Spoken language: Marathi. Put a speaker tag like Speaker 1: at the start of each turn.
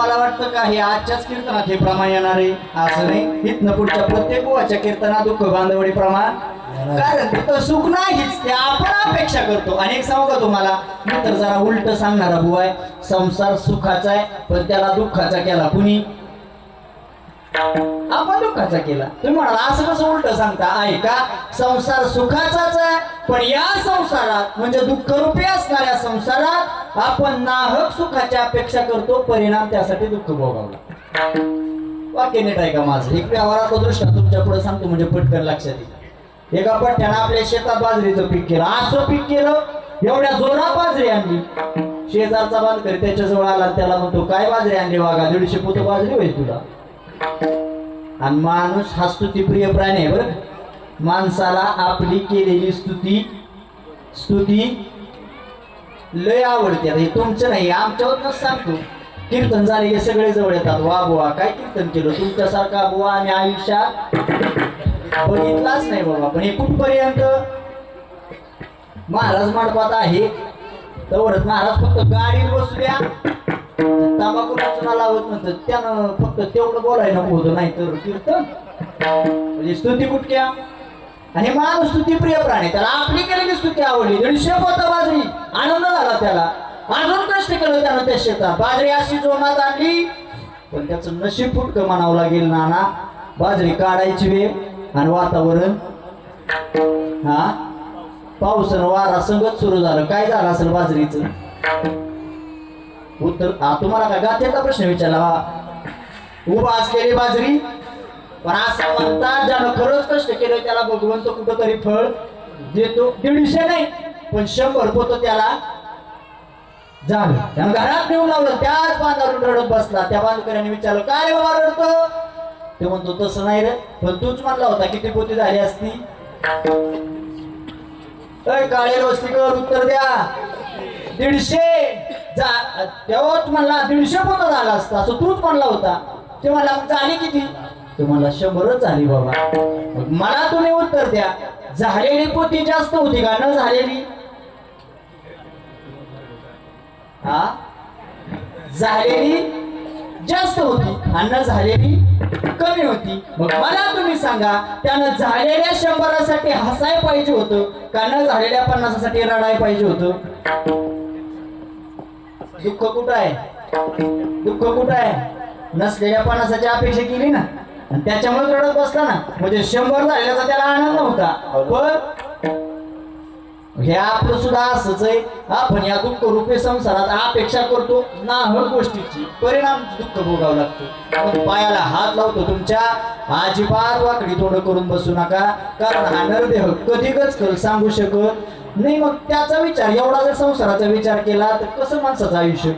Speaker 1: मला वाटतं का हे आजच्याच कीर्तनात हे प्रमाण येणार? आहे असं नाही. इथनं पुढच्या प्रत्येक गोवाच्या कीर्तनात दुःख बांधवडी प्रमाण. कारण तिथं सुख नाहीच. ते आपण अपेक्षा करतो. आणि एक सांगू का तुम्हाला. मी तर जरा उलट सांगणारा बुवा आहे. संसार सुखाचा आहे पण त्याला दुःखाचा केला कुणी? आपण दुःखाचा केला. तुम्ही म्हणाला असं कसं उलट सांगता? ऐका संसार सुखाचाच आहे पण या संसारात म्हणजे दुःखरूपी असणाऱ्या संसारात आपण नाहक सुखाच्या अपेक्षा करतो परिणाम त्यासाठी दुःख भोगावला वाक्य नीट आहे का माझं? एक व्यवहाराचा दृष्टांत तुमच्यापुढे सांगतो म्हणजे पटकन लक्षात येईल. एका पट्ट्यानं आपल्या शेतात बाजरीचं पीक केलं. असं पीक केलं एवढ्या जोरात बाजरी आणली. शेजारचा बांधकरी त्याच्याजवळ आला त्याला म्हणतो काय बाजरी आणली? वाघा दीडशे पोत बाजरी होईल तुला. आणि माणूस हा स्तुतीप्रिय प्राणी आहे बरं माणसाला आपली केलेली स्तुती स्तुती लय आवडते. हे तुमचं नाही आमच्यावरच सांगतो. कीर्तन झाले हे सगळे जवळ येतात. वा बुवा काय कीर्तन केलं? तुमच्यासारखा बुवा आम्ही आयुष्यात बघितलाच नाही बाबा. पण हे कुठपर्यंत? महाराज मांडपात आहे. तेवढंच महाराज फक्त गाडीत बसू द्या. तंबाखू चुना लावत नव्हतं त्यानं फक्त तेवढं बोलायला नको होतं नाही तर कीर्तन. म्हणजे स्तुती कुठक्या आणि मानव स्तुती प्रिय प्राणी. त्याला आपली केलेली स्तुती आवडली. दीडशे होता बाजरी. आनंद झाला त्याला. अजून कष्ट केलं त्यानं त्या शेतात. बाजरी अशी जोमात आणली. पण त्याचं नशीब फुटकं म्हणावं लागेल नाना. बाजरी काढायची वेळ आणि वातावरण. हा? पाऊस वारा संगत सुरू झालं. काय झालं असेल बाजरीचं? उत्तर तुम्हाला का गात्याचा प्रश्न विचारला हा उभा असलेली बाजरी. पण असं म्हणतात ज्यानं खरंच कष्ट केलं त्याला भगवंत कुठंतरी फळ देतो. दीडशे नाही पण शंभर होतो त्याला झालं. त्यानं घरात नेऊन लावलं त्याच बांधावरून रडत बसला. त्या बांधकऱ्याने विचारलं काय रे बाबा रडतो? ते म्हणतो तसं नाही रे पण तूच म्हणला होता किती पोती झाली असती. काळे वस्तीकर उत्तर द्या. दीडशे. तेव्हाच म्हणला दीडशे पूर्ण झाला असता. असं तूच म्हणला होता. ते म्हणला मग झाली किती? ते म्हणला शंभरच झाली बाबा. मला तुम्ही उत्तर द्या. झालेली पोती जास्त होती का? न झालेली? हा? झालेली जास्त होती आणि झालेली कमी होती. मग मला तुम्ही सांगा त्यानं झालेल्या शंभरासाठी हसाय पाहिजे होतं का न झालेल्या पन्नासासाठी रडाय पाहिजे होतं? दुःख कुठं आहे? दुःख कुठं आहे? नसलेल्या पन्नासाची अपेक्षा केली ना. त्याच्यामुळे रडत बसला ना. म्हणजे शंभर झालेल्याचा त्याला आनंद होता. पण हे आपलं सुद्धा असंच आहे. आपण या दुःख रूपी संसारात अपेक्षा करतो नाहक गोष्टीची. परिणाम दुःख भोगावं लागतो. पायाला हात लावतो तुमच्या. अजिबात वाकडी तोंड करून बसू नका. कारण हा नरदेह कधी गच सांगू शकत नाही मग त्याचा विचार एवढा जर संसाराचा विचार केला तर कसं माणसाचं आयुष्य?